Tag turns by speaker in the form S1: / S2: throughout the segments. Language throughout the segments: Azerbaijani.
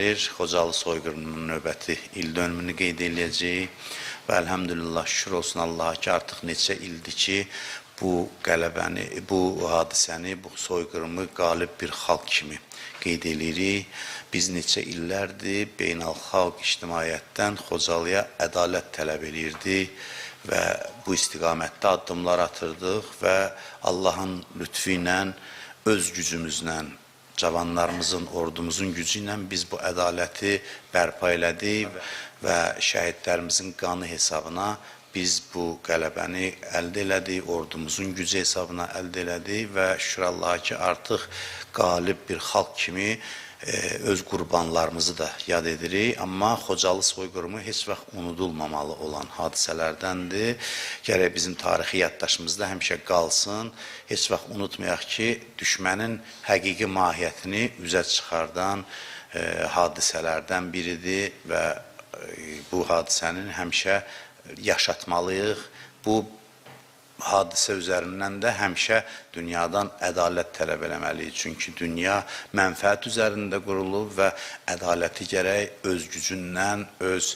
S1: Xocalı soyqırımının növbəti il dönümünü qeyd edəcəyik və əlhəmdülillah şükür olsun Allaha ki, artıq neçə ildir ki, bu qələbəni, bu hadisəni, bu soyqırımı qalib bir xalq kimi qeyd edirik. Biz neçə illərdir beynəlxalq ictimaiyyətdən Xocalıya ədalət tələb eləyirdik və bu istiqamətdə addımlar atırdıq və Allahın lütfü ilə, öz gücümüzlə cavanlarımızın, ordumuzun gücü ilə biz bu ədaləti bərpa elədik və şəhidlərimizin qanı hesabına biz bu qələbəni əldə elədik, ordumuzun gücü hesabına əldə elədik və şükür Allaha ki, artıq qalib bir xalq kimi e, öz qurbanlarımızı da yad edirik. Amma Xocalı soyqırımı heç vaxt unudulmamalı olan hadisələrdəndir. Gərək bizim tarixi yaddaşımızda həmişə qalsın. Heç vaxt unutmayaq ki, düşmənin həqiqi mahiyyətini üzə çıxardan e, hadisələrdən biridir və e, bu hadisənin həmişə yaşatmalıyıq. Bu hadisə üzərindən də həmişə dünyadan ədalət tələb eləməliyik. Çünki dünya mənfəət üzərində qurulub və ədaləti gərək öz gücündən, öz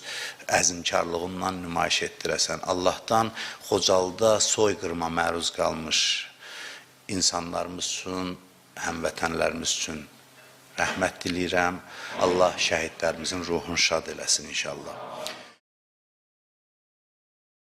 S1: əzmkarlığından nümayiş etdirəsən. Allahdan Xocalıda soyqırma məruz qalmış insanlarımız üçün, həmvətənlərimiz üçün rəhmət diləyirəm. Allah şəhidlərimizin ruhunu şad eləsin inşallah.